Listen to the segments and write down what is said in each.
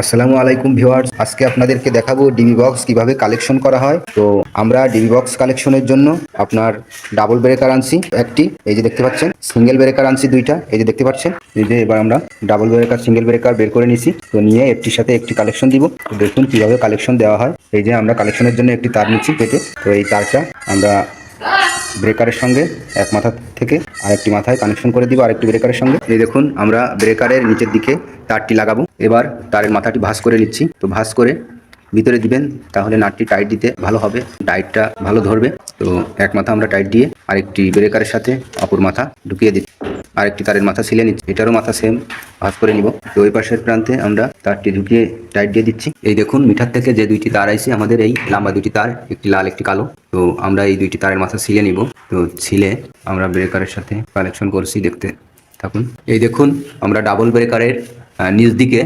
আসসালামু আলাইকুম ভিউয়ার্স। আজকে আপনাদেরকে দেখাবো ডিবি বক্স কীভাবে কালেকশন করা হয়। তো আমরা ডিবি বক্স কালেকশনের জন্য আপনার ডাবল ব্রেকার আনছি, একটি, এই যে দেখতে পাচ্ছেন, সিঙ্গেল ব্রেকার আনছি দুইটা, এই যে দেখতে পাচ্ছেন, এই যে এবার আমরা ডাবল ব্রেকার, সিঙ্গেল ব্রেকার বের করে নিছি। তো নিয়ে একটির সাথে একটি কালেকশন দিব। তো দেখুন কীভাবে কালেকশন দেওয়া হয়। এই যে আমরা কালেকশনের জন্য একটি তার নিচ্ছি কেটে তো এই তারটা আমরা ব্রেকারের সঙ্গে এক মাথা থেকে আরেকটি মাথায় কানেকশন করে দিব আরেকটি ব্রেকারের সঙ্গে। এই দেখুন, আমরা ব্রেকারের নিচের দিকে তারটি লাগাবো। এবার তারের মাথাটি ভাস করে নিচ্ছি। তো ভাস করে ভিতরে দিবেন, তাহলে নাটটি টাইট দিতে ভালো হবে টাইটটা ভালো ধরবে। তো এক মাথা আমরা টাইট দিয়ে আরেকটি ব্রেকারের সাথে অপর মাথা ঢুকিয়ে দিচ্ছি। আরেকটি তারের মাথা সিলে নিচ্ছি। এটারও মাথা সেম ভাঁজ করে নিব। তো ওই পাশের প্রান্তে আমরা তারটি ঢুকিয়ে টাইট দিয়ে দিচ্ছি। এই দেখুন, মিঠার থেকে যে দুইটি তার আইছে, আমাদের এই লাম্বা দুইটি তার, একটি লাল, একটি কালো। তো আমরা এই দুইটি তারের মাথা সিলে নিব। তো ছিলে আমরা ব্রেকারের সাথে কালেকশন করছি দেখতে থাকুন। এই দেখুন, আমরা ডাবল ব্রেকারের নিচ দিকে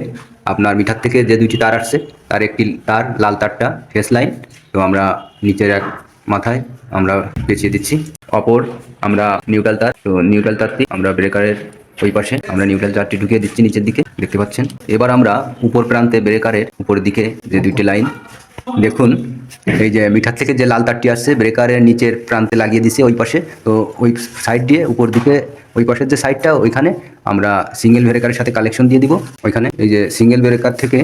আপনার মিঠার থেকে যে দুইটি তার আসছে, তার একটি তার, লাল তারটা ফেস লাইন তো আমরা নিচের এক মাথায় আমরা পেঁচিয়ে দিচ্ছি। অপর আমরা নিউট্রাল তার, তো নিউট্রাল তারটি আমরা ব্রেকারের ওই পাশে আমরা নিউট্রাল তারটি ঢুকিয়ে দিচ্ছি নিচের দিকে, দেখতে পাচ্ছেন। এবার আমরা উপর প্রান্তে ব্রেকারের উপর দিকে যে দুইটি লাইন দেখুন এই যে মিঠার থেকে যে লাল তারটি আসছে ব্রেকারের নিচের প্রান্তে লাগিয়ে দিছি ওই পাশে। তো ওই সাইড দিয়ে উপর দিকে ওই পাশের যে সাইডটা ওইখানে আমরা সিঙ্গেল ব্রেকারের সাথে কালেকশন দিয়ে দিব। ওইখানে এই যে সিঙ্গেল ব্রেকার থেকে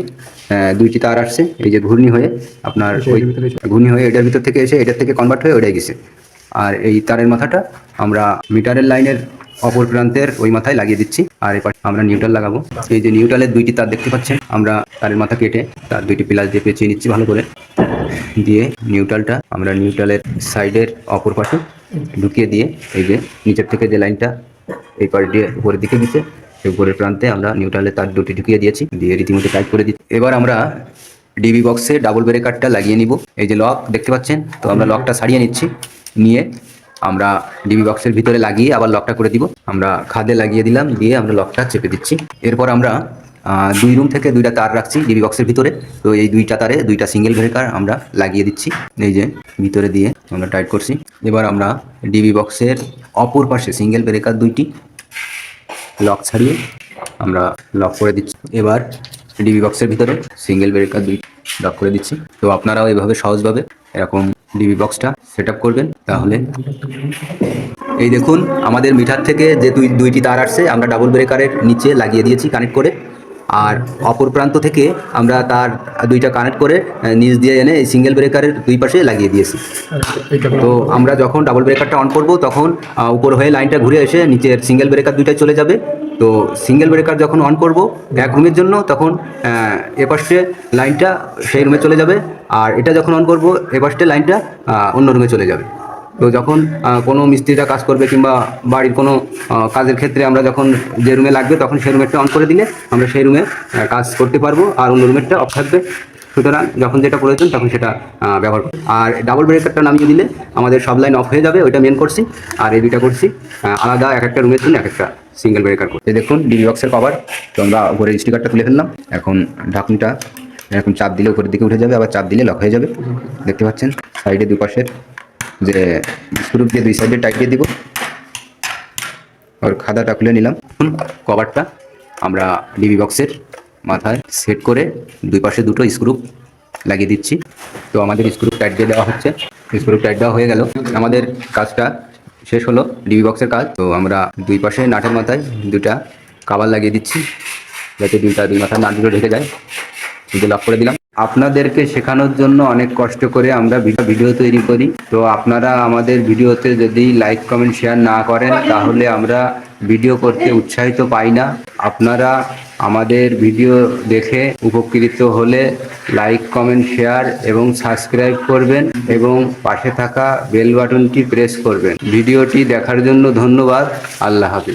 দুইটি তার আসছে এই যে ঘূর্ণি হয়ে আপনার ওই ঘূর্ণি হয়ে এটার ভিতর থেকে এসে এটার থেকে কনভার্ট হয়ে ওইটাই গেছে। আর এই তারের মাথাটা আমরা মিটারের লাইনের অপর প্রান্তের ওই মাথায় লাগিয়ে দিচ্ছি। আর এবার আমরা নিউট্রাল লাগাবো। এই যে নিউট্রালের দুইটি তার দেখতে পাচ্ছেন, আমরা তারের মাথা কেটে তার দুইটি পিলার দিয়ে পেঁচিয়ে নিচ্ছি ভালো করে। দিয়ে নিউট্রালটা আমরা নিউট্রালের সাইডের অপর পাশে ঢুকিয়ে দিয়ে এই যে নিচের থেকে যে লাইনটা এই পাশ দিয়ে উপরের দিকে দিচ্ছে উপরের প্রান্তে আমরা নিউট্রালের তার দুটি ঢুকিয়ে দিয়েছি। দিয়ে রীতিমতো টাইট করে দিচ্ছি। এবার আমরা ডিবি বক্সে ডাবল ব্রেকারটা লাগিয়ে নিব। এই যে লক দেখতে পাচ্ছেন? তো আমরা লকটা সারিয়ে নিচ্ছি। নিয়ে আমরা ডিবি বক্সের ভিতরে লাগিয়ে আবার লকটা করে দিব। আমরা খাদে লাগিয়ে দিলাম, দিয়ে আমরা লকটা চেপে দিচ্ছি। এরপর আমরা দুই রুম থেকে দুইটা তার রাখছি ডিবি বক্সের ভিতরে। তো এই দুইটা তারে, দুইটা সিঙ্গেল ব্রেকার আমরা লাগিয়ে দিচ্ছি। এই যে, ভিতরে দিয়ে আমরা টাইট করছি। এবার আমরা ডিবি বক্সের অপর পাশে সিঙ্গেল ব্রেকার দুইটি লক ছাড়িয়ে আমরা লক করে দিচ্ছি। এবার ডিবি বক্সের ভিতরে সিঙ্গেল ব্রেকার দুই লক করে দিচ্ছি। তো আপনারাও এভাবে সহজভাবে এরকম ডিবি বক্সটা সেট করবেন, তাহলে। এই দেখুন, আমাদের মিটার থেকে যে দুই, দুইটি তার আসছে, আমরা ডাবল ব্রেকারের নিচে লাগিয়ে দিয়েছি কানেক্ট করে। আর অপর প্রান্ত থেকে আমরা তার দুইটা কানেক্ট করে নিচ দিয়ে এনে এই সিঙ্গেল ব্রেকারের দুই পাশে লাগিয়ে দিয়েছি। তো আমরা যখন ডাবল ব্রেকারটা অন করব, তখন উপর হয়ে লাইনটা ঘুরে এসে নিচের সিঙ্গেল ব্রেকার দুইটাই চলে যাবে। তো সিঙ্গেল ব্রেকার যখন অন করব এক রুমের জন্য তখন আহ, এ পাশে লাইনটা সেই রুমে চলে যাবে আর এটা যখন অন করব এ পাশে লাইনটা অন্য রুমে চলে যাবে। তো যখন কোনো মিস্ত্রিরা কাজ করবে কিংবা বাড়ির কোনো কাজের ক্ষেত্রে আমরা যখন যে রুমে লাগবে তখন সেই রুমেরটা অন করে দিলে আমরা সেই রুমে কাজ করতে পারব আর অন্য রুমেরটা অফ থাকবে। সুতরাং যখন যেটা প্রয়োজন তখন সেটা ব্যবহার করব। আর ডাবল ব্রেকারটা নামিয়ে দিলে আমাদের সব লাইন অফ হয়ে যাবে ওইটা মেন করছি আর এই করছি আলাদা এক একটা রুমের জন্য এক একটা সিঙ্গেল ব্রেকার এই দেখুন ডিবি বক্সের কভার তো আমরা উপরে স্টিকারটা তুলে ফেললাম। এখন ঢাকনিটা এরকম চাপ দিলে উপরের দিকে উঠে যাবে, আবার চাপ দিলে লক হয়ে যাবে। দেখতে পাচ্ছেন? সাইডে দুই পাশের যে স্ক্রুপ দিয়ে দুই সাইডে টাইট দিয়ে দিব। আর খাদাটা খুলে নিলাম। কভারটা আমরা ডিবি বক্সের মাথায় সেট করে দুই পাশে দুটো স্ক্রুপ লাগিয়ে দিচ্ছি। তো আমাদের স্ক্রু টাইট দিয়ে দেওয়া হচ্ছে। স্ক্রুপ টাইট দেওয়া হয়ে গেল। আমাদের কাজটা শেষ হলো ডিবি বক্সের কাজ। তো আমরা দুই পাশে নাটের মাথায় দুটা কাবার লাগিয়ে দিচ্ছি, যাতে দুইটা দুই মাথায় নাট দুটো ঢেকে যায়। দুটো লক করে দিলাম। আপনাদেরকে শেখানোর জন্য অনেক কষ্ট করে আমরা ভিডিও তৈরি করি। তো আপনারা আমাদের ভিডিওতে যদি লাইক, কমেন্ট, শেয়ার না করেন, তাহলে আমরা ভিডিও করতে উৎসাহিত পাই না। আপনারা আমাদের ভিডিও দেখে উপকৃত হলে লাইক, কমেন্ট, শেয়ার এবং সাবস্ক্রাইব করবেন এবং পাশে থাকা বেল বাটনটি প্রেস করবেন। ভিডিওটি দেখার জন্য ধন্যবাদ। আল্লাহ হাফিজ।